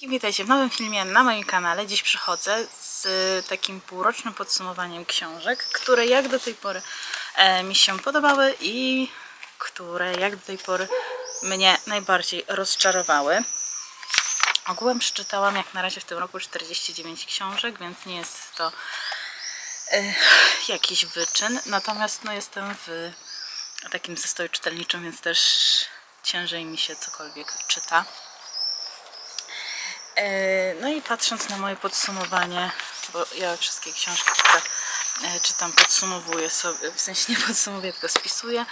wszystkim, witajcie w nowym filmie na moim kanale. Dziś przychodzę z takim półrocznym podsumowaniem książek, które jak do tej pory e, mi się podobały i które jak do tej pory mnie najbardziej rozczarowały. Ogółem przeczytałam jak na razie w tym roku 49 książek, więc nie jest to e, jakiś wyczyn. Natomiast no, jestem w takim zastoju czytelniczym, więc też ciężej mi się cokolwiek czyta. E, No i patrząc na moje podsumowanie, bo ja wszystkie książki, które e, czytam, podsumowuję sobie, w sensie nie podsumowuję, tylko spisuję.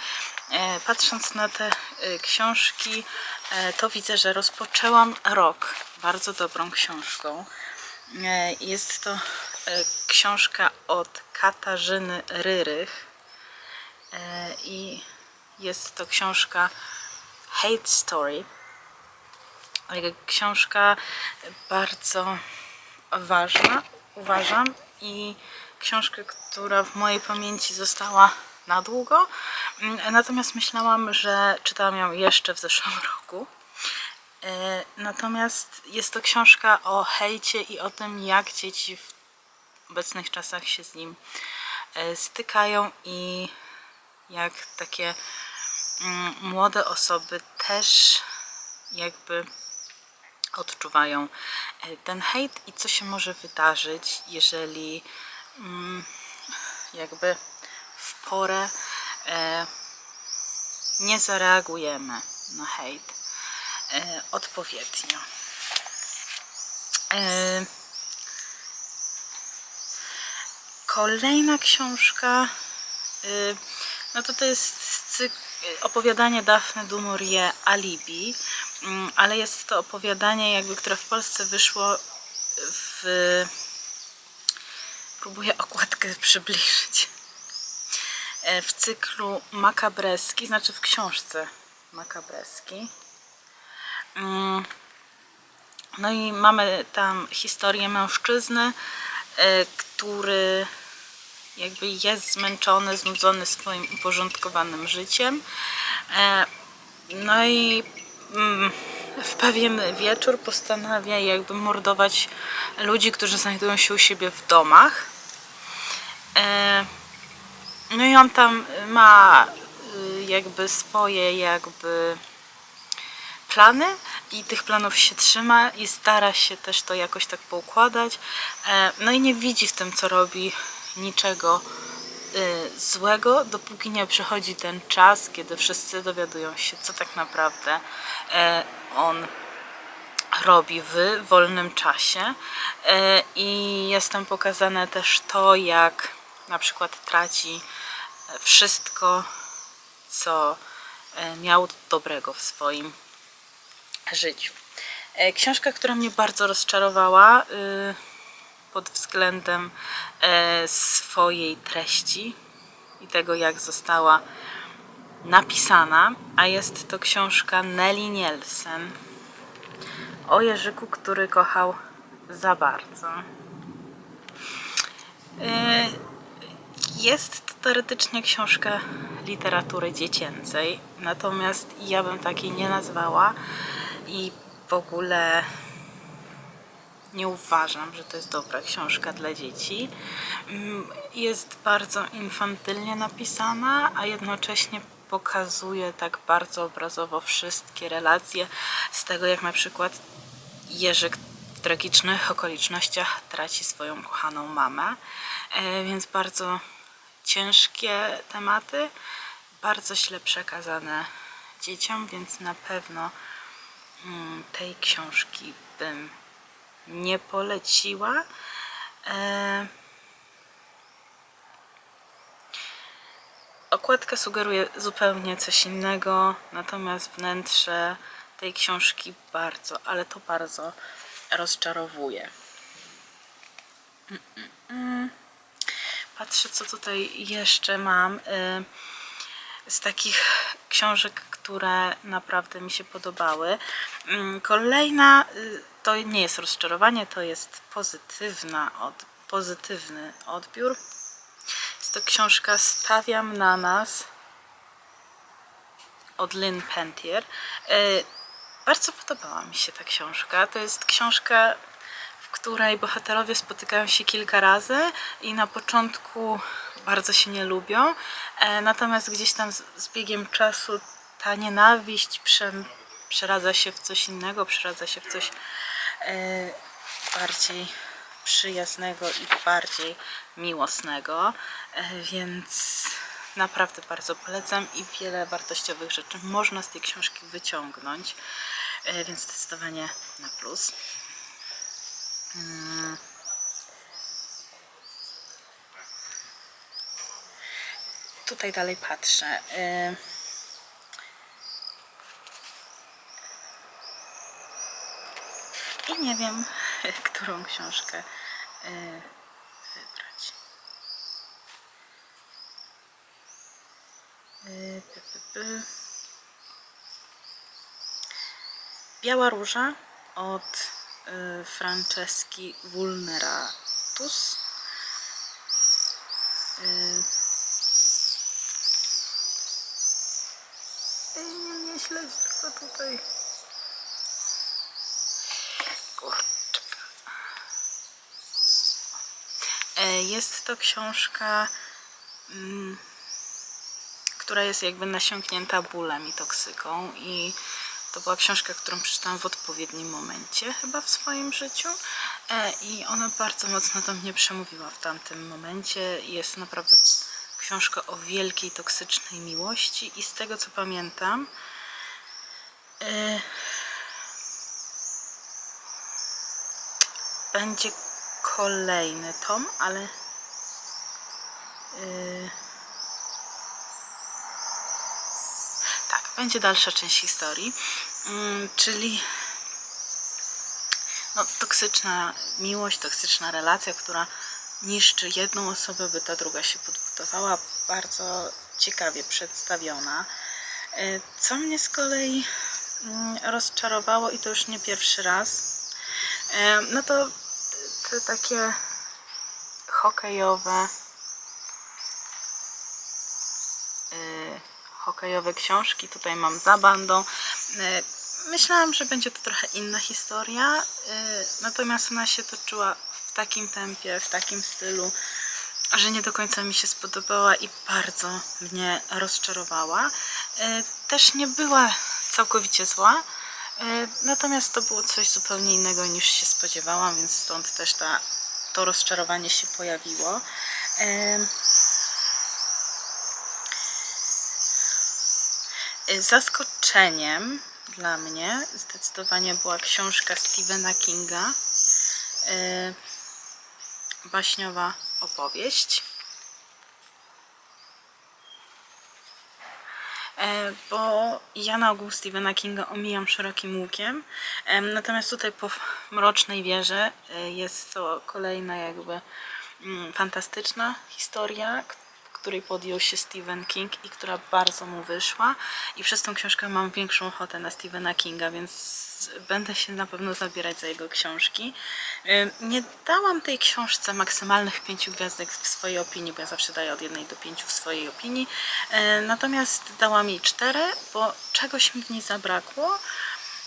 E, Patrząc na te książki, to widzę, że rozpoczęłam rok bardzo dobrą książką. Jest to książka od Katarzyny Ryrych i jest to książka Hate Story. Książka bardzo ważna, uważam, i książkę, która w mojej pamięci została na długo. Mm, Natomiast myślałam, że czytałam ją jeszcze w zeszłym roku. E, Natomiast jest to książka o hejcie i o tym, jak dzieci w obecnych czasach się z nim e, stykają i jak takie mm, młode osoby też jakby odczuwają e, ten hejt i co się może wydarzyć, jeżeli mm, jakby w porę e, nie zareagujemy na hejt e, odpowiednio. Kolejna książka, y, no to to jest cyk- opowiadanie Daphne du Alibi, ale jest to opowiadanie jakby, które w Polsce wyszło w... Próbuję okładkę przybliżyć. E, W cyklu makabreski, znaczy w książce makabreski. Mm, no i mamy tam historię mężczyzny, e, który jakby jest zmęczony, znudzony swoim uporządkowanym życiem. E, No i mm, w pewien wieczór postanawia jakby mordować ludzi, którzy znajdują się u siebie w domach. E, No i on tam ma y, jakby swoje jakby plany i tych planów się trzyma i stara się też to jakoś tak poukładać. E, No i nie widzi w tym, co robi niczego złego, dopóki nie przychodzi ten czas, kiedy wszyscy dowiadują się, co tak naprawdę e, on robi w wolnym czasie. E, I jest tam pokazane też to, jak na przykład traci wszystko, co e, miał dobrego w swoim życiu. Książka, która mnie bardzo rozczarowała y, pod względem e, swojej treści i tego, jak została napisana, a jest to książka Nelly Nielsen o Jerzyku, który kochał za bardzo. E, Jest to teoretycznie książka literatury dziecięcej, natomiast ja bym takiej nie nazwała i w ogóle nie uważam, że to jest dobra książka dla dzieci. Mm, Jest bardzo infantylnie napisana, a jednocześnie pokazuje tak bardzo obrazowo wszystkie relacje z tego, jak na przykład Jerzyk w tragicznych okolicznościach traci swoją kochaną mamę. E, Więc bardzo ciężkie tematy, bardzo źle przekazane dzieciom, więc na pewno mm, tej książki bym nie poleciła. E, Okładka sugeruje zupełnie coś innego, natomiast wnętrze tej książki bardzo, ale to bardzo rozczarowuje. Mm, mm. Patrzę, co tutaj jeszcze mam. Y, z takich książek, które naprawdę mi się podobały. Mm, Kolejna y, to nie jest rozczarowanie, to jest pozytywna od, pozytywny odbiór. Jest to książka Stawiam na nas od Lynn Pentier. Y, bardzo podobała mi się ta książka. To jest książka, w której bohaterowie spotykają się kilka razy i na początku bardzo się nie lubią, e, natomiast gdzieś tam z, biegiem czasu ta nienawiść prze, przeradza się w coś innego, przeradza się w coś e, bardziej przyjaznego i bardziej miłosnego, e, więc naprawdę bardzo polecam i wiele wartościowych rzeczy można z tej książki wyciągnąć, e, więc zdecydowanie na plus. Mm. Tutaj dalej patrzę. I nie wiem, którą książkę e, wybrać. E. Biała róża od e, Franceski Vulneratus. Ej, nie mnie śledź tylko tutaj. Kurczaka. E, Jest to książka, mm, która jest jakby nasiąknięta bólem i toksyką i to była książka, którą przeczytałam w odpowiednim momencie chyba w swoim życiu E, i ona bardzo mocno do mnie przemówiła w tamtym momencie. Jest naprawdę książka o wielkiej, toksycznej miłości i z tego co pamiętam e, będzie kolejny tom, ale yy, tak, będzie dalsza część historii, Mm, czyli no, toksyczna miłość, toksyczna relacja, która niszczy jedną osobę, by ta druga się podbudowała. Bardzo ciekawie przedstawiona. Yy, Co mnie z kolei mm, rozczarowało i to już nie pierwszy raz, E, No to te takie hokejowe y, hokejowe książki. Tutaj mam za bandą. Y, Myślałam, że będzie to trochę inna historia, y, natomiast ona się toczyła w takim tempie, w takim stylu, że nie do końca mi się spodobała i bardzo mnie rozczarowała. Y, Też nie była całkowicie zła, natomiast to było coś zupełnie innego niż się spodziewałam, więc stąd też ta, to rozczarowanie się pojawiło. Em, y, Zaskoczeniem dla mnie zdecydowanie była książka Stephena Kinga, baśniowa opowieść. Bo ja na ogół Stephena Kinga omijam szerokim łukiem, Em, natomiast tutaj po Mrocznej Wieży e, jest to kolejna jakby mm, fantastyczna historia, której podjął się Stephen King i która bardzo mu wyszła i przez tą książkę mam większą ochotę na Stephena Kinga, więc będę się na pewno zabierać za jego książki. Ym, Nie dałam tej książce maksymalnych pięciu gwiazdek w swojej opinii, bo ja zawsze daję od jednej do pięciu w swojej opinii. E, Natomiast dałam jej cztery, bo czegoś mi w niej zabrakło.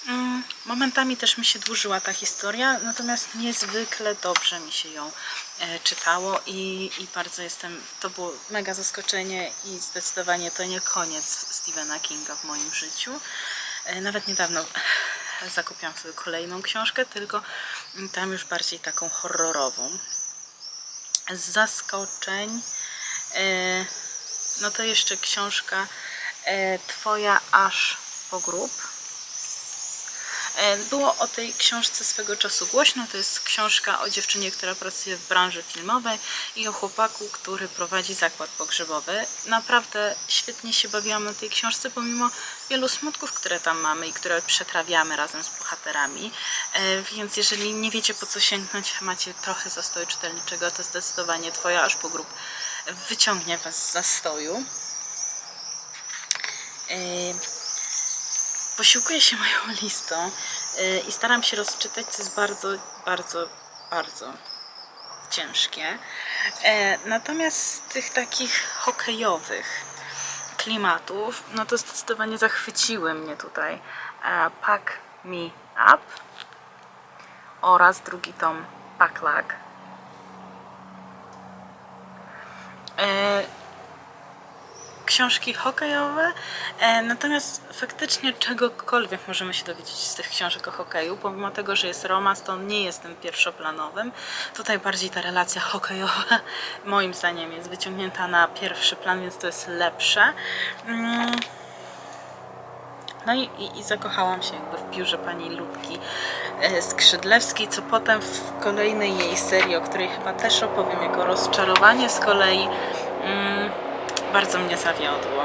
Mm, Momentami też mi się dłużyła ta historia, natomiast niezwykle dobrze mi się ją e, czytało i, i bardzo jestem, to było mega zaskoczenie i zdecydowanie to nie koniec Stephena Kinga w moim życiu. E, Nawet niedawno zakupiłam sobie kolejną książkę, tylko mm, tam już bardziej taką horrorową. Z zaskoczeń, e, no to jeszcze książka Twoja aż po grób. E, Było o tej książce swego czasu głośno. To jest książka o dziewczynie, która pracuje w branży filmowej i o chłopaku, który prowadzi zakład pogrzebowy. Naprawdę świetnie się bawiłam na tej książce, pomimo wielu smutków, które tam mamy i które przetrawiamy razem z bohaterami. E, Więc jeżeli nie wiecie po co sięgnąć, macie trochę zastoju czytelniczego, to zdecydowanie Twoja aż po grób wyciągnie Was z zastoju. E, posiłkuję się moją listą y, i staram się rozczytać, co jest bardzo, bardzo, bardzo ciężkie. E, Natomiast z tych takich hokejowych klimatów, no to zdecydowanie zachwyciły mnie tutaj e, Pack Me Up oraz drugi tom Pack Lag. Książki hokejowe, e, natomiast faktycznie czegokolwiek możemy się dowiedzieć z tych książek o hokeju, pomimo tego, że jest romans, to on nie jest tym pierwszoplanowym. Tutaj bardziej ta relacja hokejowa moim zdaniem jest wyciągnięta na pierwszy plan, więc to jest lepsze. Mm. No i, i, i zakochałam się jakby w piórze pani Ludki e, Skrzydlewskiej, co potem w kolejnej jej serii, o której chyba też opowiem jako rozczarowanie z kolei, mm, bardzo mnie zawiodło.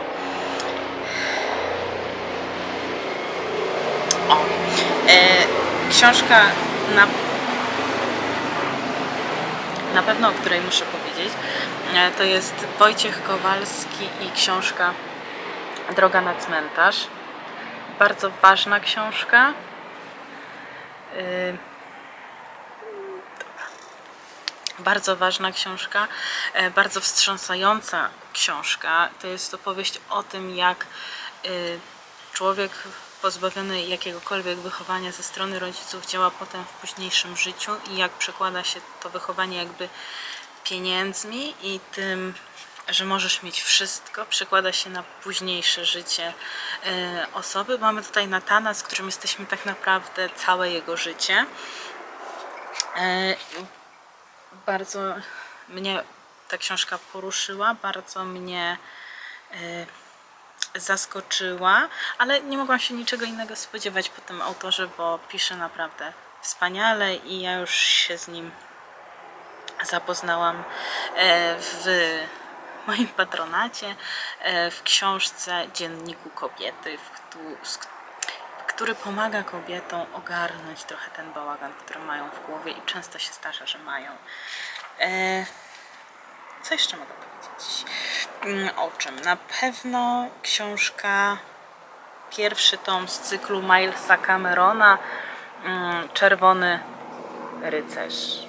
O, e, książka na, na pewno, o której muszę powiedzieć, e, to jest Wojciech Kowalski i książka Droga na cmentarz. Bardzo ważna książka. Y, bardzo ważna książka, e, bardzo wstrząsająca książka. To jest opowieść o tym, jak y, człowiek pozbawiony jakiegokolwiek wychowania ze strony rodziców działa potem w późniejszym życiu i jak przekłada się to wychowanie jakby pieniędzmi i tym, że możesz mieć wszystko, przekłada się na późniejsze życie e, osoby. Mamy tutaj Natana, z którym jesteśmy tak naprawdę całe jego życie. Bardzo mnie ta książka poruszyła, bardzo mnie e, zaskoczyła, ale nie mogłam się niczego innego spodziewać po tym autorze, bo pisze naprawdę wspaniale i ja już się z nim zapoznałam e, w moim patronacie, e, w książce Dzienniku Kobiety, w z który pomaga kobietom ogarnąć trochę ten bałagan, który mają w głowie i często się zdarza, że mają. E, Co jeszcze mogę powiedzieć? Mm, O czym? Na pewno książka, pierwszy tom z cyklu Milesa Camerona, mm, Czerwony Rycerz.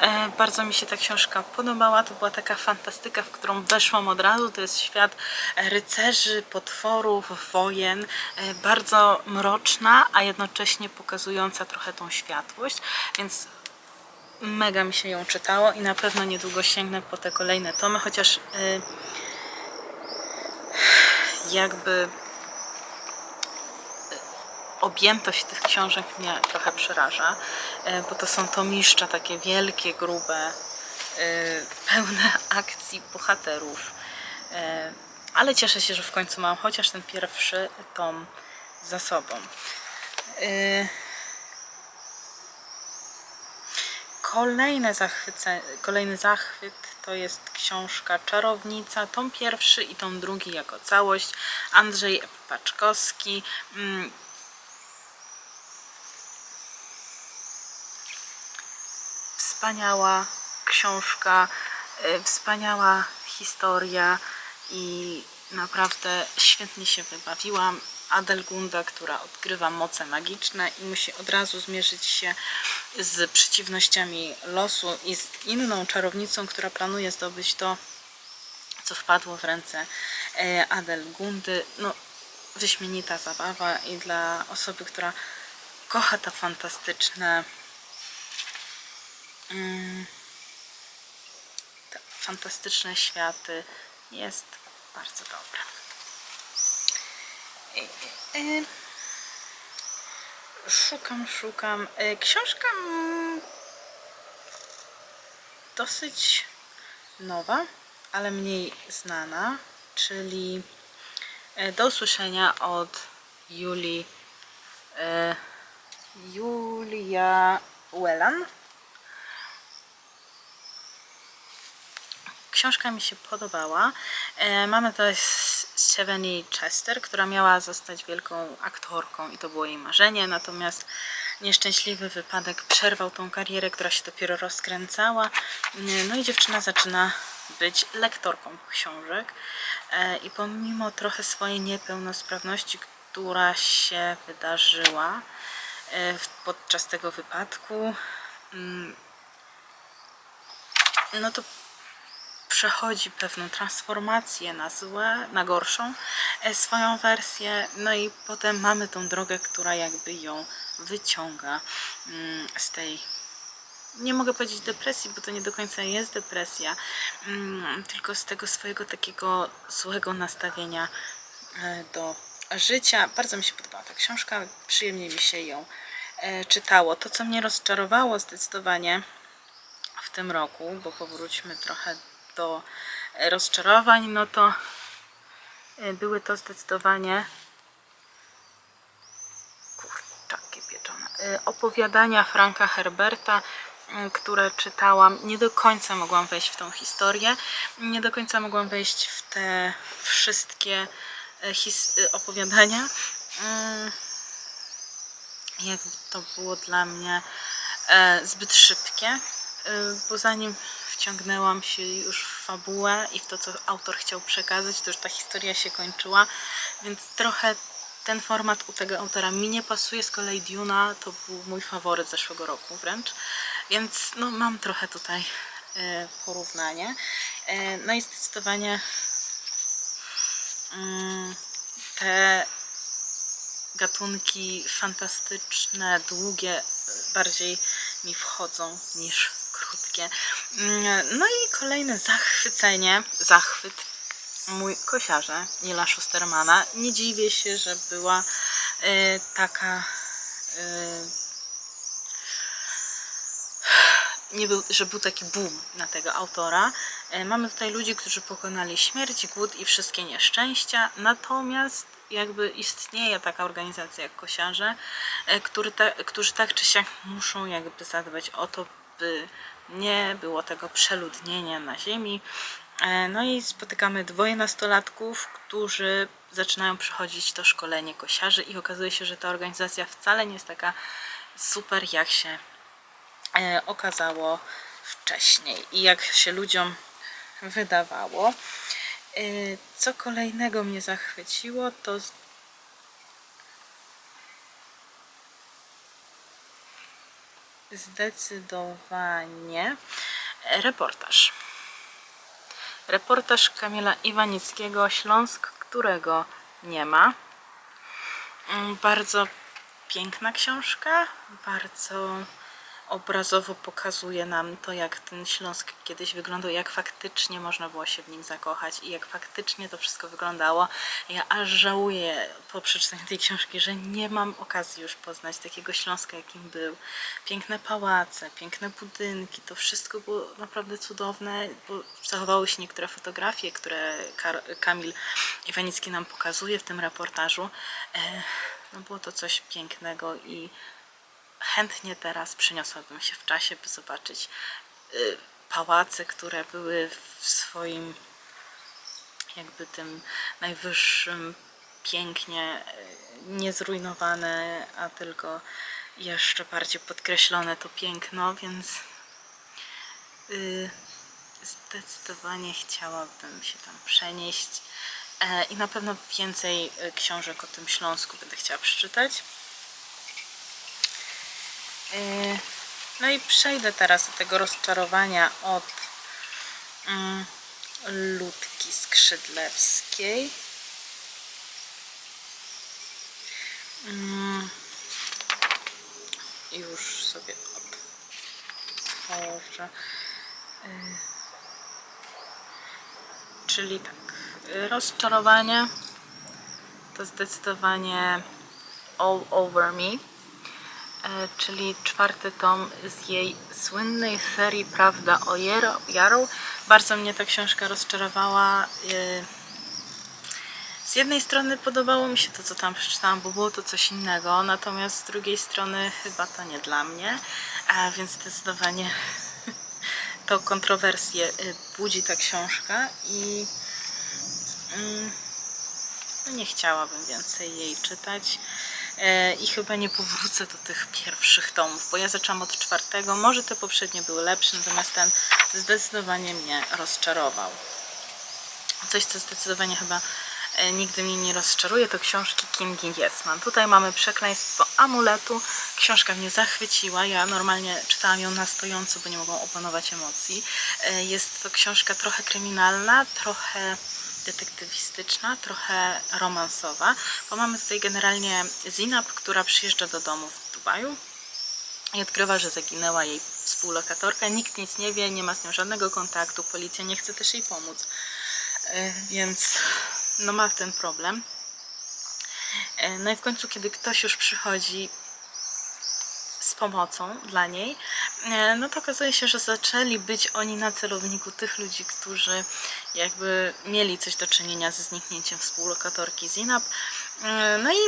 E, Bardzo mi się ta książka podobała. To była taka fantastyka, w którą weszłam od razu. To jest świat rycerzy, potworów, wojen. E, Bardzo mroczna, a jednocześnie pokazująca trochę tą światłość. Więc mega mi się ją czytało i na pewno niedługo sięgnę po te kolejne tomy, chociaż e, jakby objętość tych książek mnie trochę przeraża, e, bo to są tomiszcza takie wielkie, grube, e, pełne akcji bohaterów. E, Ale cieszę się, że w końcu mam chociaż ten pierwszy tom za sobą. Kolejne zachwyce, kolejny zachwyt to jest książka Czarownica, tom pierwszy i tom drugi jako całość. Andrzej Paczkowski. Wspaniała książka, e, wspaniała historia i naprawdę świetnie się wybawiłam. Adelgunda, która odgrywa moce magiczne i musi od razu zmierzyć się z przeciwnościami losu i z inną czarownicą, która planuje zdobyć to, co wpadło w ręce e, Adelgundy. No, wyśmienita zabawa i dla osoby, która kocha to fantastyczne te fantastyczne światy jest bardzo dobra. E, e, Szukam, szukam. E, Książka mm, dosyć nowa, ale mniej znana, czyli e, do usłyszenia od Julii e, Julia Wellan. Książka mi się podobała. E, mamy tutaj Stephanie Chester, która miała zostać wielką aktorką i to było jej marzenie, natomiast nieszczęśliwy wypadek przerwał tą karierę, która się dopiero rozkręcała. E, No i dziewczyna zaczyna być lektorką książek e, i pomimo trochę swojej niepełnosprawności, która się wydarzyła podczas tego wypadku, mm, no to przechodzi pewną transformację na złe, na gorszą e, swoją wersję, no i potem mamy tą drogę, która jakby ją wyciąga mm, z tej nie mogę powiedzieć depresji, bo to nie do końca jest depresja, mm, tylko z tego swojego takiego złego nastawienia e, do życia. Bardzo mi się podobała ta książka, przyjemnie mi się ją e, czytało. To, co mnie rozczarowało zdecydowanie w tym roku, bo powróćmy trochę do e, rozczarowań, no to e, były to zdecydowanie kurczaki pieczone. Y, Opowiadania Franka Herberta, które czytałam, nie do końca mogłam wejść w tą historię, nie do końca mogłam wejść w te wszystkie y, opowiadania. Mm, Jakby to było dla mnie e, zbyt szybkie, e, bo zanim wciągnęłam się już w fabułę i w to, co autor chciał przekazać, to już ta historia się kończyła, więc trochę ten format u tego autora mi nie pasuje, z kolei Duna to był mój faworyt zeszłego roku wręcz, więc no, mam trochę tutaj e, porównanie. E, no i zdecydowanie mm, te gatunki fantastyczne, długie, bardziej mi wchodzą niż Mm, No i kolejne zachwycenie, zachwyt mój kosiarze Nila Schustermana. Nie dziwię się, że była y, taka y, nie był, że był taki boom na tego autora. E, Mamy tutaj ludzi, którzy pokonali śmierć, głód i wszystkie nieszczęścia, natomiast jakby istnieje taka organizacja jak kosiarze, e, który ta, którzy tak czy siak muszą jakby zadbać o to, by nie było tego przeludnienia na ziemi. E, No i spotykamy dwoje nastolatków, którzy zaczynają przechodzić to szkolenie kosiarzy i okazuje się, że ta organizacja wcale nie jest taka super, jak się e, okazało wcześniej i jak się ludziom wydawało. E, Co kolejnego mnie zachwyciło, to zdecydowanie reportaż. Reportaż Kamila Iwanickiego Śląsk, którego nie ma. Mm, Bardzo piękna książka, bardzo obrazowo pokazuje nam to, jak ten Śląsk kiedyś wyglądał, jak faktycznie można było się w nim zakochać i jak faktycznie to wszystko wyglądało. Ja aż żałuję po przeczytaniu tej książki, że nie mam okazji już poznać takiego Śląska, jakim był. Piękne pałace, piękne budynki, to wszystko było naprawdę cudowne, bo zachowały się niektóre fotografie, które Kamil Iwanicki nam pokazuje w tym reportażu. E, No było to coś pięknego i chętnie teraz przeniosłabym się w czasie, by zobaczyć y, pałace, które były w swoim jakby tym najwyższym pięknie y, niezrujnowane, a tylko jeszcze bardziej podkreślone to piękno, więc y, zdecydowanie chciałabym się tam przenieść e, i na pewno więcej książek o tym Śląsku będę chciała przeczytać. Yy, No i przejdę teraz do tego rozczarowania od mm, Ludki Skrzydlewskiej. Mm, Już sobie otworzę. Yy, Czyli tak, rozczarowanie to zdecydowanie All Over Me czyli czwarty tom z jej słynnej serii Prawda o Jarrow. Bardzo mnie ta książka rozczarowała. e, Z jednej strony podobało mi się to, co tam przeczytałam, bo było to coś innego, natomiast z drugiej strony chyba to nie dla mnie, a więc zdecydowanie to kontrowersje e, budzi ta książka i mm, no nie chciałabym więcej jej czytać e, i chyba nie powrócę do tych pierwszych tomów, bo ja zaczęłam od czwartego, może te poprzednie były lepsze, natomiast ten zdecydowanie mnie rozczarował. Coś, co zdecydowanie chyba e, nigdy mnie nie rozczaruje, to książki Kingi Jessman. Tutaj mamy Przekleństwo Amuletu. Książka mnie zachwyciła. Ja normalnie czytałam ją na stojąco, bo nie mogłam opanować emocji. E, Jest to książka trochę kryminalna, trochę detektywistyczna, trochę romansowa, bo mamy tutaj generalnie Zinab, która przyjeżdża do domu w Dubaju i odkrywa, że zaginęła jej współlokatorka. Nikt nic nie wie, nie ma z nią żadnego kontaktu, policja nie chce też jej pomóc. E, Więc no ma ten problem. E, No i w końcu, kiedy ktoś już przychodzi z pomocą dla niej, e, no to okazuje się, że zaczęli być oni na celowniku tych ludzi, którzy jakby mieli coś do czynienia ze zniknięciem współlokatorki Zinab. E, No i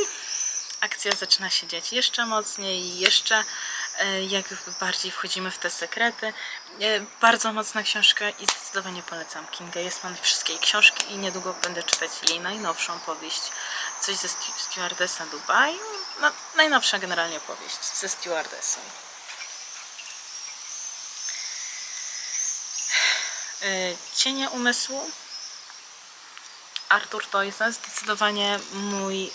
akcja zaczyna się dziać jeszcze mocniej, jeszcze e, jakby bardziej wchodzimy w te sekrety. Bardzo mocna książka i zdecydowanie polecam Kinga Jestman wszystkie jej książki i niedługo będę czytać jej najnowszą powieść, coś ze stewardessa Dubaju. No, najnowsza generalnie powieść ze stewardessą. E, Cienie umysłu Artur Toysa zdecydowanie mój, y,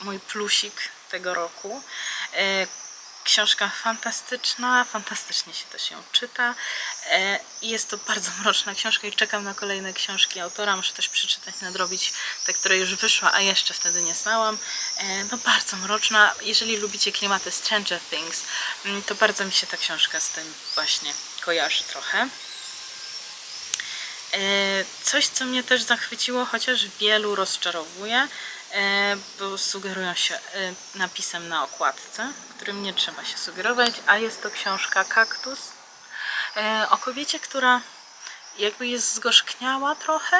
mój plusik tego roku. Książka fantastyczna, fantastycznie się też ją czyta. E, Jest to bardzo mroczna książka i czekam na kolejne książki autora. Muszę też przeczytać, nadrobić te, które już wyszła, a jeszcze wtedy nie znałam. E, No bardzo mroczna. Jeżeli lubicie klimaty Stranger Things, mm, to bardzo mi się ta książka z tym właśnie kojarzy trochę. E, Coś, co mnie też zachwyciło, chociaż wielu rozczarowuje, bo sugerują się e, napisem na okładce, którym nie trzeba się sugerować, a jest to książka Kaktus e, o kobiecie, która jakby jest zgorzkniała trochę,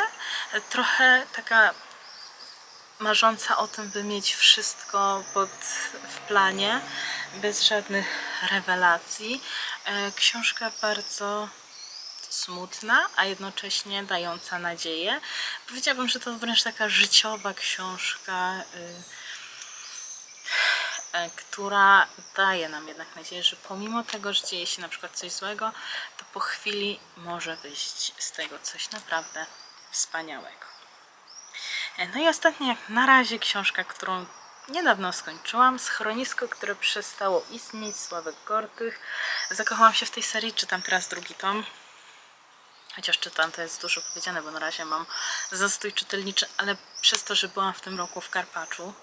e, trochę taka marząca o tym, by mieć wszystko pod, w planie, bez żadnych rewelacji. E, Książka bardzo smutna, a jednocześnie dająca nadzieję. Powiedziałabym, że to wręcz taka życiowa książka, y, e, która daje nam jednak nadzieję, że pomimo tego, że dzieje się na przykład coś złego, to po chwili może wyjść z tego coś naprawdę wspaniałego. E, No i ostatnia, jak na razie, książka, którą niedawno skończyłam. Schronisko, które przestało istnieć, Sławek Gortych. Zakochałam się w tej serii, czytam teraz drugi tom. Chociaż czytam, to jest dużo powiedziane, bo na razie mam zastój czytelniczy, ale przez to, że byłam w tym roku w Karpaczu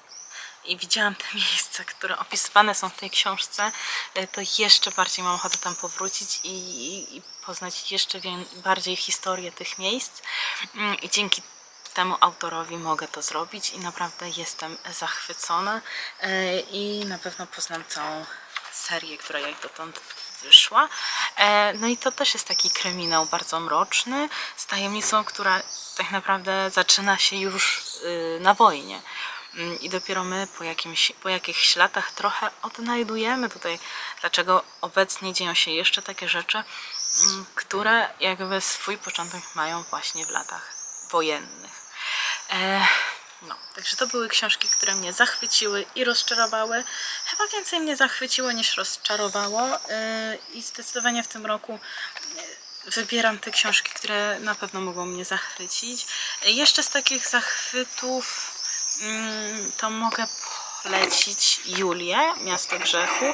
i widziałam te miejsca, które opisywane są w tej książce, e, to jeszcze bardziej mam ochotę tam powrócić i, i, poznać jeszcze bardziej historię tych miejsc. Mm, I dzięki temu autorowi mogę to zrobić i naprawdę jestem zachwycona e, i na pewno poznam całą serię, która jak dotąd wyszła. E, No i to też jest taki kryminał bardzo mroczny, z tajemnicą, która tak naprawdę zaczyna się już y, na wojnie. Mm, I dopiero my po, jakimś, po jakichś latach trochę odnajdujemy tutaj, dlaczego obecnie dzieją się jeszcze takie rzeczy, mm, które jakby swój początek mają właśnie w latach wojennych. No, także to były książki, które mnie zachwyciły i rozczarowały. Chyba więcej mnie zachwyciło niż rozczarowało e, i zdecydowanie w tym roku e, wybieram te książki, które na pewno mogą mnie zachwycić. E, Jeszcze z takich zachwytów mm, to mogę polecić Julię, Miasto Grzechu,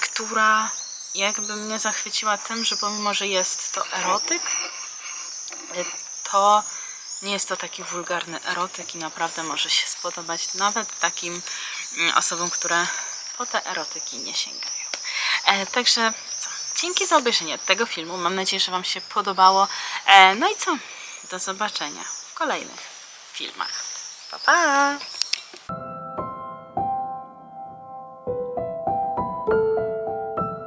która jakby mnie zachwyciła tym, że pomimo, że jest to erotyk, to nie jest to taki wulgarny erotyk i naprawdę może się spodobać nawet takim mm, osobom, które po te erotyki nie sięgają. E, także co? Dzięki za obejrzenie tego filmu. Mam nadzieję, że Wam się podobało. E, no i co? Do zobaczenia w kolejnych filmach. Pa, pa!